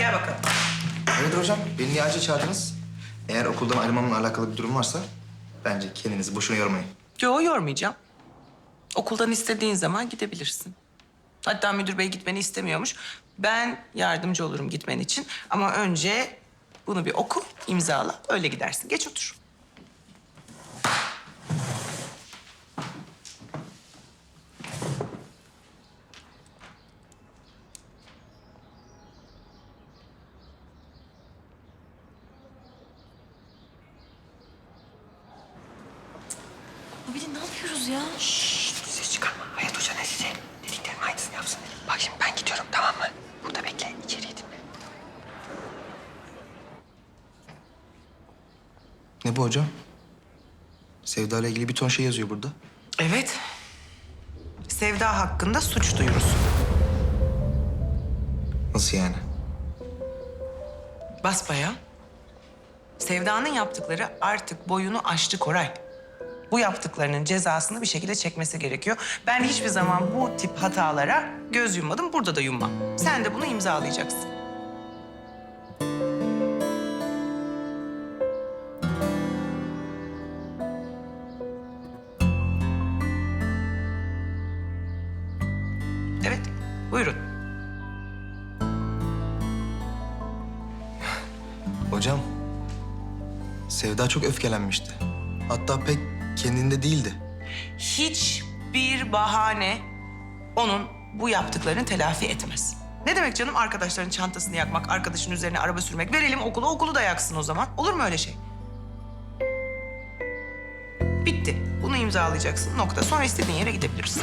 gel bakalım. Evet hocam, beni niye acil çağırdınız? Eğer okuldan ayrılmamla alakalı bir durum varsa... ...bence kendinizi boşuna yormayın. Yo yormayacağım. Okuldan istediğin zaman gidebilirsin. Hatta müdür bey gitmeni istemiyormuş. Ben yardımcı olurum gitmen için. Ama önce bunu bir oku, imzala. Öyle gidersin. Geç otur. Abidin ne yapıyoruz ya? Ses çıkarma. Hayat Hoca ne size? Dediklerim aynısını yapsın. Bak şimdi ben gidiyorum tamam mı? Burada bekle. içeriye dinle. Ne bu hocam? Sevda ile ilgili bir ton şey yazıyor burada. Evet. Sevda hakkında suç duyurusu. Nasıl yani? Basbayağı. Sevda'nın yaptıkları artık boyunu aştı Koray. Bu yaptıklarının cezasını bir şekilde çekmesi gerekiyor. Ben hiçbir zaman bu tip hatalara göz yummadım, burada da yummam. Sen de bunu imzalayacaksın. Evet, buyurun. Hocam, Sevda çok öfkelenmişti. Hatta pek kendinde değildi. hiçbir bahane onun bu yaptıklarını telafi etmez. Ne demek canım arkadaşların çantasını yakmak, arkadaşın üzerine araba sürmek? Verelim okulu, okulu da yaksın o zaman. Olur mu öyle şey? Bitti. Bunu imzalayacaksın. Nokta. Sonra istediğin yere gidebilirsin.